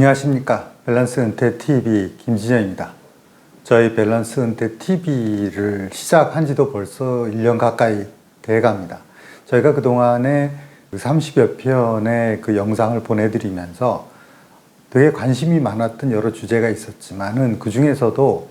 안녕하십니까 밸런스 은퇴 TV 김진영입니다. 저희 밸런스 은퇴 TV를 시작한 지도 벌써 1년 가까이 돼갑니다. 저희가 그동안에 30여 편의 그 영상을 보내드리면서 되게 관심이 많았던 여러 주제가 있었지만은 그 중에서도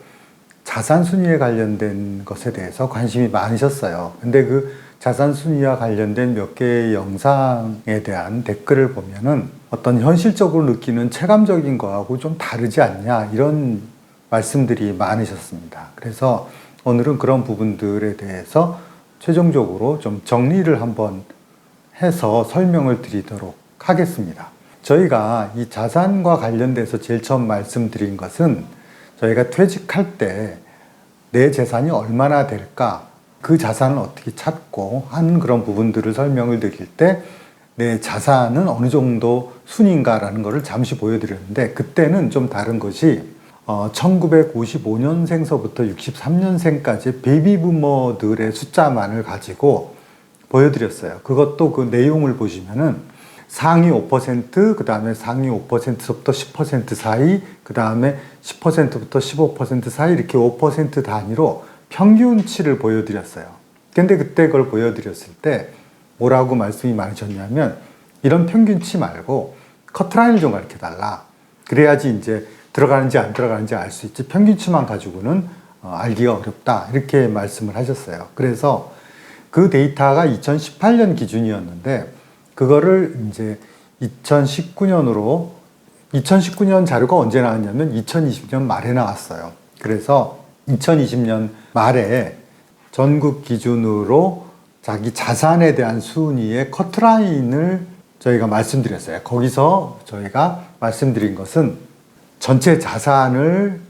자산 순위에 관련된 것에 대해서 관심이 많으셨어요. 근데 그 자산 순위와 관련된 몇 개의 영상에 대한 댓글을 보면은 어떤 현실적으로 느끼는 체감적인 거하고 좀 다르지 않냐 이런 말씀들이 많으셨습니다. 그래서 오늘은 그런 부분들에 대해서 최종적으로 좀 정리를 한번 해서 설명을 드리도록 하겠습니다. 저희가 이 자산과 관련돼서 제일 처음 말씀드린 것은 저희가 퇴직할 때 내 재산이 얼마나 될까 그 자산을 어떻게 찾고 하는 그런 부분들을 설명을 드릴 때 내 자산은 어느 정도 순인가라는 것을 잠시 보여드렸는데 그때는 좀 다른 것이 어, 1955년생서부터 63년생까지 베이비부머들의 숫자만을 가지고 보여드렸어요. 그것도 그 내용을 보시면은 상위 5%, 그 다음에 상위 5%부터 10% 사이, 그 다음에 10%부터 15% 사이 이렇게 5% 단위로 평균치를 보여드렸어요. 근데 그때 그걸 보여드렸을 때 뭐라고 말씀이 많으셨냐면 이런 평균치 말고 커트라인을 좀 가르쳐 달라. 그래야지 이제 들어가는지 안 들어가는지 알 수 있지 평균치만 가지고는 어, 알기가 어렵다. 이렇게 말씀을 하셨어요. 그래서 그 데이터가 2018년 기준이었는데 그거를 이제 2019년으로 2019년 자료가 언제 나왔냐면 2020년 말에 나왔어요. 그래서 2020년 말에 전국 기준으로 자기 자산에 대한 순위의 커트라인을 저희가 말씀드렸어요. 거기서 저희가 말씀드린 것은 전체 자산을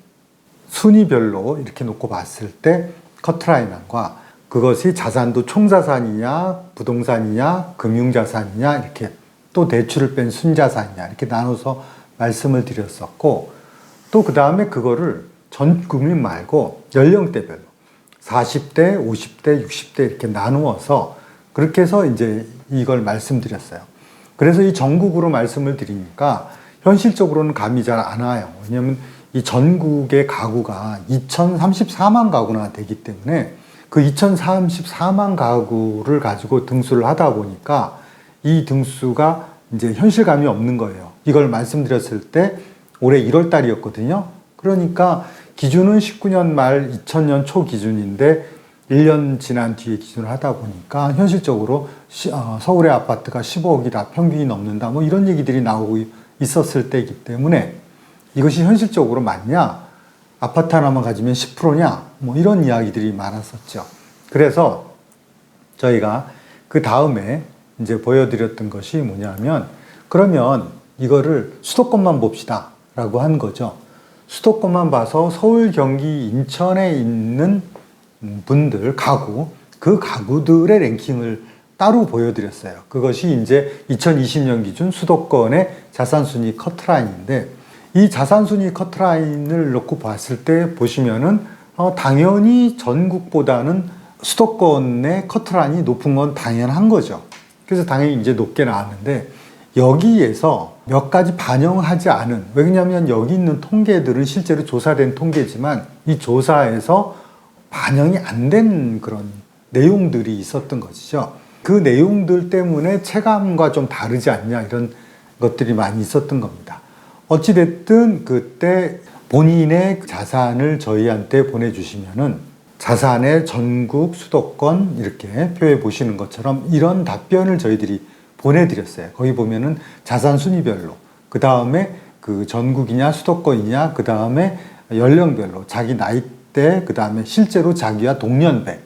순위별로 이렇게 놓고 봤을 때 커트라인과 그것이 자산도 총자산이냐, 부동산이냐, 금융자산이냐, 이렇게 또 대출을 뺀 순자산이냐, 이렇게 나눠서 말씀을 드렸었고, 또 그 다음에 그거를 전 국민 말고 연령대별로 40대, 50대, 60대 이렇게 나누어서 그렇게 해서 이제 이걸 말씀드렸어요. 그래서 이 전국으로 말씀을 드리니까 현실적으로는 감이 잘 안 와요. 왜냐하면 이 전국의 가구가 2034만 가구나 되기 때문에 그 2034만 가구를 가지고 등수를 하다 보니까 이 등수가 이제 현실감이 없는 거예요. 이걸 말씀드렸을 때 올해 1월 달이었거든요. 그러니까 기준은 19년 말 2000년 초 기준인데 1년 지난 뒤에 기준을 하다 보니까 현실적으로 시, 어, 서울의 아파트가 15억이다 평균이 넘는다 뭐 이런 얘기들이 나오고 있었을 때이기 때문에 이것이 현실적으로 맞냐 아파트 하나만 가지면 10%냐 뭐 이런 이야기들이 많았었죠. 그래서 저희가 그 다음에 이제 보여드렸던 것이 뭐냐면 그러면 이거를 수도권만 봅시다 라고 한 거죠. 수도권만 봐서 서울, 경기, 인천에 있는 분들, 가구, 그 가구들의 랭킹을 따로 보여드렸어요. 그것이 이제 2020년 기준 수도권의 자산순위 커트라인인데 이 자산순위 커트라인을 놓고 봤을 때 보시면은 어, 당연히 전국보다는 수도권의 커트라인이 높은 건 당연한 거죠. 그래서 당연히 이제 높게 나왔는데 여기에서 몇 가지 반영하지 않은 왜냐하면 여기 있는 통계들은 실제로 조사된 통계지만 이 조사에서 반영이 안 된 그런 내용들이 있었던 것이죠. 그 내용들 때문에 체감과 좀 다르지 않냐 이런 것들이 많이 있었던 겁니다. 어찌 됐든 그때 본인의 자산을 저희한테 보내주시면은 자산의 전국 수도권 이렇게 표해 보시는 것처럼 이런 답변을 저희들이 보내드렸어요. 거기 보면은 자산 순위별로 그 다음에 그 전국이냐 수도권이냐 그 다음에 연령별로 자기 나이대 그 다음에 실제로 자기와 동년배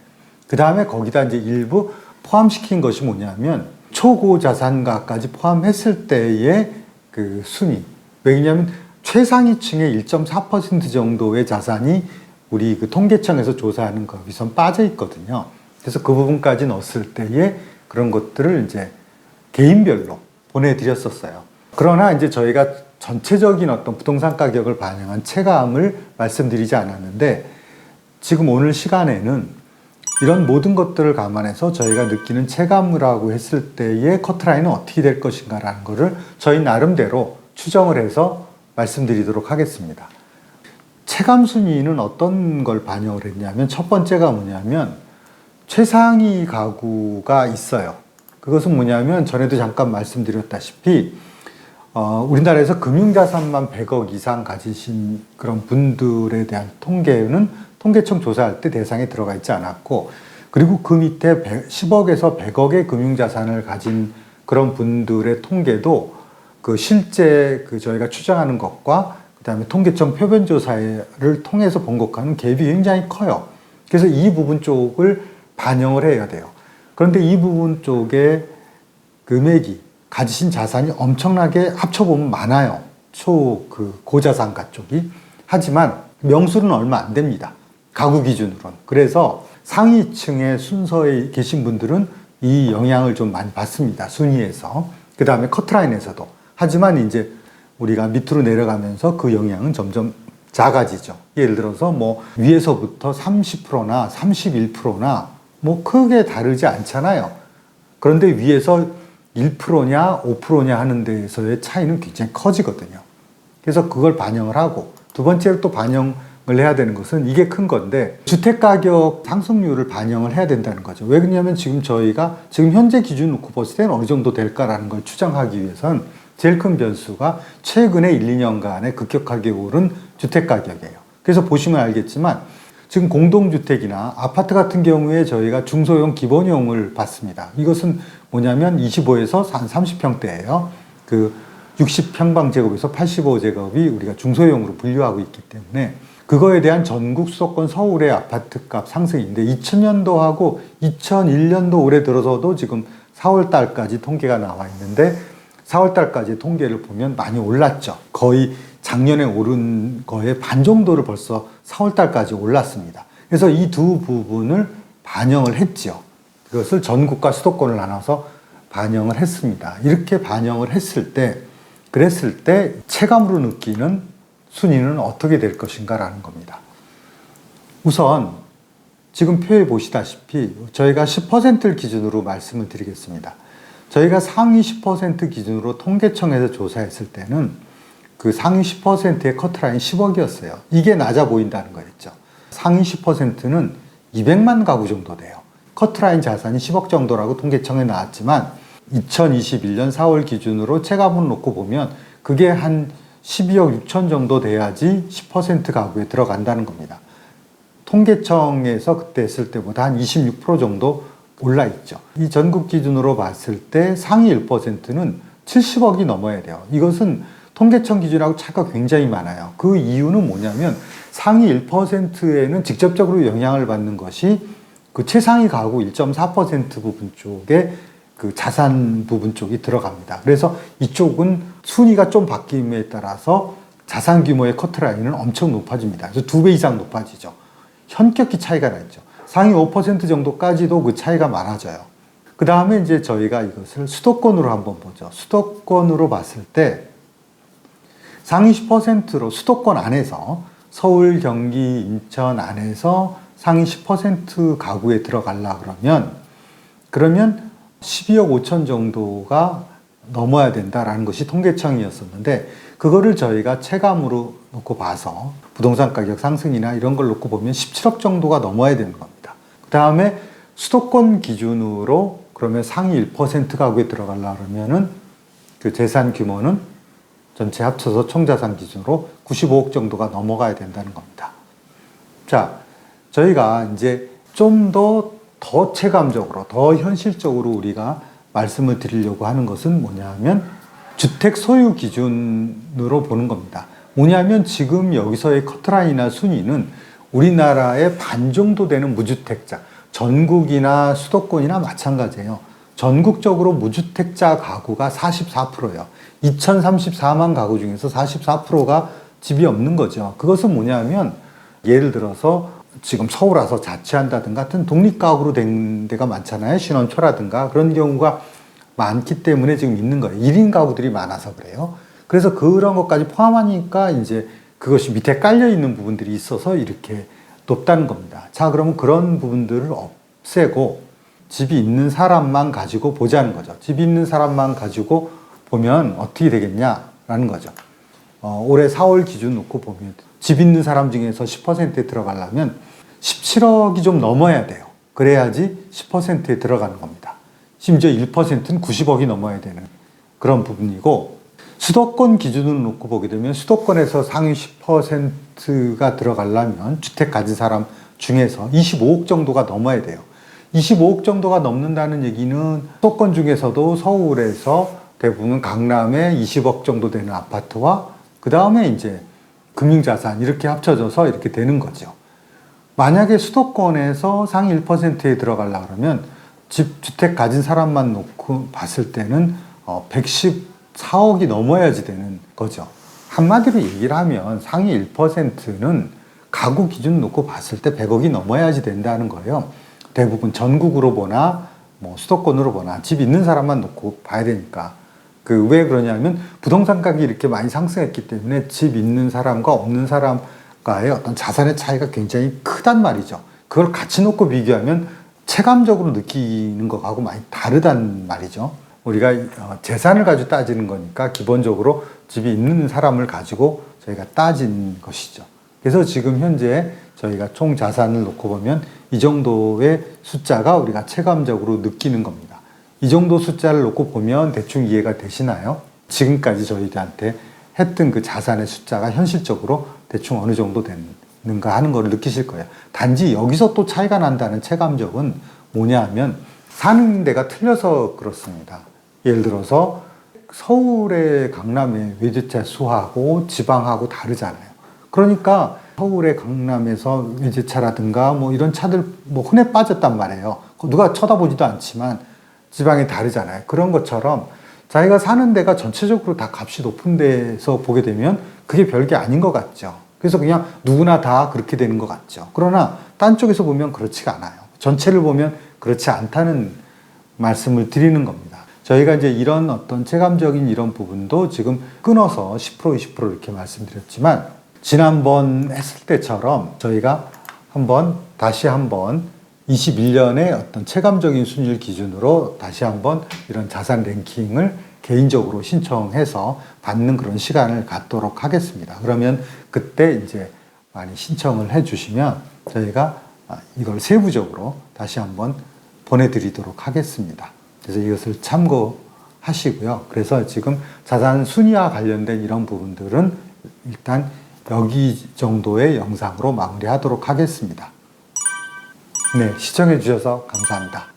그 다음에 거기다 이제 일부 포함시킨 것이 뭐냐면 초고 자산가까지 포함했을 때의 그 순위 왜냐하면 최상위층의 1.4% 정도의 자산이 우리 그 통계청에서 조사하는 거기서 빠져 있거든요. 그래서 그 부분까지 넣었을 때에 그런 것들을 이제 개인별로 보내드렸었어요. 그러나 이제 저희가 전체적인 어떤 부동산 가격을 반영한 체감을 말씀드리지 않았는데 지금 오늘 시간에는 이런 모든 것들을 감안해서 저희가 느끼는 체감이라고 했을 때의 커트라인은 어떻게 될 것인가라는 것을 저희 나름대로 추정을 해서 말씀드리도록 하겠습니다. 체감 순위는 어떤 걸 반영을 했냐면 첫 번째가 뭐냐면 최상위 가구가 있어요. 그것은 뭐냐면 전에도 잠깐 말씀드렸다시피 어, 우리나라에서 금융자산만 100억 이상 가지신 그런 분들에 대한 통계는 통계청 조사할 때 대상에 들어가 있지 않았고 그리고 그 밑에 100, 10억에서 100억의 금융자산을 가진 그런 분들의 통계도 그 실제 그 저희가 추정하는 것과 그다음에 통계청 표변 조사를 통해서 본 것과는 갭이 굉장히 커요. 그래서 이 부분 쪽을 반영을 해야 돼요. 그런데 이 부분 쪽에 금액이 가지신 자산이 엄청나게 합쳐보면 많아요. 초 그 고자산가 쪽이. 하지만 명수는 얼마 안 됩니다. 가구 기준으로는. 그래서 상위층의 순서에 계신 분들은 이 영향을 좀 많이 받습니다. 순위에서. 그 다음에 커트라인에서도. 하지만 이제 우리가 밑으로 내려가면서 그 영향은 점점 작아지죠. 예를 들어서 뭐 위에서부터 30%나 31%나 뭐 크게 다르지 않잖아요. 그런데 위에서 1%냐 5%냐 하는 데에서의 차이는 굉장히 커지거든요. 그래서 그걸 반영을 하고 두 번째로 또 반영을 해야 되는 것은 이게 큰 건데 주택 가격 상승률을 반영을 해야 된다는 거죠. 왜 그러냐면 지금 저희가 지금 현재 기준 놓고 봤을 때는 어느 정도 될까라는 걸 추정하기 위해선 제일 큰 변수가 최근에 1, 2년간에 급격하게 오른 주택 가격이에요. 그래서 보시면 알겠지만 지금 공동주택이나 아파트 같은 경우에 저희가 중소형 기본형을 받습니다. 이것은 뭐냐면 25에서 한 30평대예요. 그 60평방 제곱에서 85제곱이 우리가 중소형으로 분류하고 있기 때문에 그거에 대한 전국 수도권 서울의 아파트 값 상승인데 2000년도하고 2001년도 올해 들어서도 지금 4월 달까지 통계가 나와 있는데 4월 달까지 통계를 보면 많이 올랐죠. 거의 작년에 오른 거의 반 정도를 벌써 4월 달까지 올랐습니다. 그래서 이 두 부분을 반영을 했지요. 그것을 전국과 수도권을 나눠서 반영을 했습니다. 이렇게 반영을 했을 때, 그랬을 때 체감으로 느끼는 순위는 어떻게 될 것인가라는 겁니다. 우선 지금 표에 보시다시피 저희가 10%를 기준으로 말씀을 드리겠습니다. 저희가 상위 10% 기준으로 통계청에서 조사했을 때는 그 상위 10%의 커트라인 10억이었어요. 이게 낮아 보인다는 거였죠. 상위 10%는 200만 가구 정도 돼요. 커트라인 자산이 10억 정도라고 통계청에 나왔지만 2021년 4월 기준으로 체감을 놓고 보면 그게 한 12억 6천 정도 돼야지 10% 가구에 들어간다는 겁니다. 통계청에서 그때 했을 때보다 한 26% 정도 올라 있죠. 이 전국 기준으로 봤을 때 상위 1%는 70억이 넘어야 돼요. 이것은 통계청 기준하고 차가 굉장히 많아요. 그 이유는 뭐냐면 상위 1%에는 직접적으로 영향을 받는 것이 그 최상위 가구 1.4% 부분 쪽에 그 자산 부분 쪽이 들어갑니다. 그래서 이쪽은 순위가 좀 바뀜에 따라서 자산 규모의 커트라인은 엄청 높아집니다. 그래서 두 배 이상 높아지죠. 현격히 차이가 나죠. 상위 5% 정도까지도 그 차이가 많아져요. 그 다음에 이제 저희가 이것을 수도권으로 한번 보죠. 수도권으로 봤을 때 상위 10%로 수도권 안에서 서울, 경기, 인천 안에서 상위 10% 가구에 들어갈라 그러면 그러면 12억 5천 정도가 넘어야 된다라는 것이 통계청이었었는데 그거를 저희가 체감으로 놓고 봐서 부동산 가격 상승이나 이런 걸 놓고 보면 17억 정도가 넘어야 되는 겁니다. 그 다음에 수도권 기준으로 그러면 상위 1% 가구에 들어가려 그러면은 그 재산 규모는 전체 합쳐서 총자산 기준으로 95억 정도가 넘어가야 된다는 겁니다. 자, 저희가 이제 좀 더 더 체감적으로, 더 현실적으로 우리가 말씀을 드리려고 하는 것은 뭐냐면 주택 소유 기준으로 보는 겁니다. 뭐냐면 지금 여기서의 커트라인이나 순위는 우리나라의 반 정도 되는 무주택자, 전국이나 수도권이나 마찬가지예요. 전국적으로 무주택자 가구가 44%예요. 2034만 가구 중에서 44%가 집이 없는 거죠. 그것은 뭐냐면 예를 들어서 지금 서울 와서 자취한다든가 같은 독립가구로 된 데가 많잖아요. 신혼초라든가 그런 경우가 많기 때문에 지금 있는 거예요. 1인 가구들이 많아서 그래요. 그래서 그런 것까지 포함하니까 이제 그것이 밑에 깔려 있는 부분들이 있어서 이렇게 높다는 겁니다. 자, 그러면 그런 부분들을 없애고 집이 있는 사람만 가지고 보자는 거죠. 집이 있는 사람만 가지고 보면 어떻게 되겠냐라는 거죠. 어, 올해 4월 기준 놓고 보면 집 있는 사람 중에서 10%에 들어가려면 17억이 좀 넘어야 돼요. 그래야지 10%에 들어가는 겁니다. 심지어 1%는 90억이 넘어야 되는 그런 부분이고 수도권 기준으로 놓고 보게 되면 수도권에서 상위 10%가 들어가려면 주택 가진 사람 중에서 25억 정도가 넘어야 돼요. 25억 정도가 넘는다는 얘기는 수도권 중에서도 서울에서 대부분 강남에 20억 정도 되는 아파트와 그 다음에 이제 금융자산 이렇게 합쳐져서 이렇게 되는 거죠. 만약에 수도권에서 상위 1%에 들어가려 그러면 집 주택 가진 사람만 놓고 봤을 때는 어, 114억이 넘어야지 되는 거죠. 한마디로 얘기를 하면 상위 1%는 가구 기준 놓고 봤을 때 100억이 넘어야지 된다는 거예요. 대부분 전국으로 보나 뭐 수도권으로 보나 집 있는 사람만 놓고 봐야 되니까 그 왜 그러냐면 부동산 가격이 이렇게 많이 상승했기 때문에 집 있는 사람과 없는 사람과의 어떤 자산의 차이가 굉장히 크단 말이죠. 그걸 같이 놓고 비교하면 체감적으로 느끼는 것하고 많이 다르단 말이죠. 우리가 어, 재산을 가지고 따지는 거니까 기본적으로 집이 있는 사람을 가지고 저희가 따진 것이죠. 그래서 지금 현재 저희가 총 자산을 놓고 보면 이 정도의 숫자가 우리가 체감적으로 느끼는 겁니다. 이 정도 숫자를 놓고 보면 대충 이해가 되시나요? 지금까지 저희들한테 했던 그 자산의 숫자가 현실적으로 대충 어느 정도 되는가 하는 걸 느끼실 거예요. 단지 여기서 또 차이가 난다는 체감적은 뭐냐 하면 사는 데가 틀려서 그렇습니다. 예를 들어서 서울의 강남의 외제차 수하고 지방하고 다르잖아요. 그러니까 서울의 강남에서 외제차라든가 뭐 이런 차들 뭐 흔해 빠졌단 말이에요. 누가 쳐다보지도 않지만 지방이 다르잖아요. 그런 것처럼 자기가 사는 데가 전체적으로 다 값이 높은 데서 보게 되면 그게 별게 아닌 것 같죠. 그래서 그냥 누구나 다 그렇게 되는 것 같죠. 그러나 딴 쪽에서 보면 그렇지가 않아요. 전체를 보면 그렇지 않다는 말씀을 드리는 겁니다. 저희가 이제 이런 어떤 체감적인 이런 부분도 지금 끊어서 10% 20% 이렇게 말씀드렸지만 지난번 했을 때처럼 저희가 한번 다시 한번 21년의 어떤 체감적인 순위를 기준으로 다시 한번 이런 자산 랭킹을 개인적으로 신청해서 받는 그런 시간을 갖도록 하겠습니다. 그러면 그때 이제 많이 신청을 해 주시면 저희가 아, 이걸 세부적으로 다시 한번 보내드리도록 하겠습니다. 그래서 이것을 참고하시고요. 그래서 지금 자산 순위와 관련된 이런 부분들은 일단 여기 정도의 영상으로 마무리하도록 하겠습니다. 네, 시청해 주셔서 감사합니다.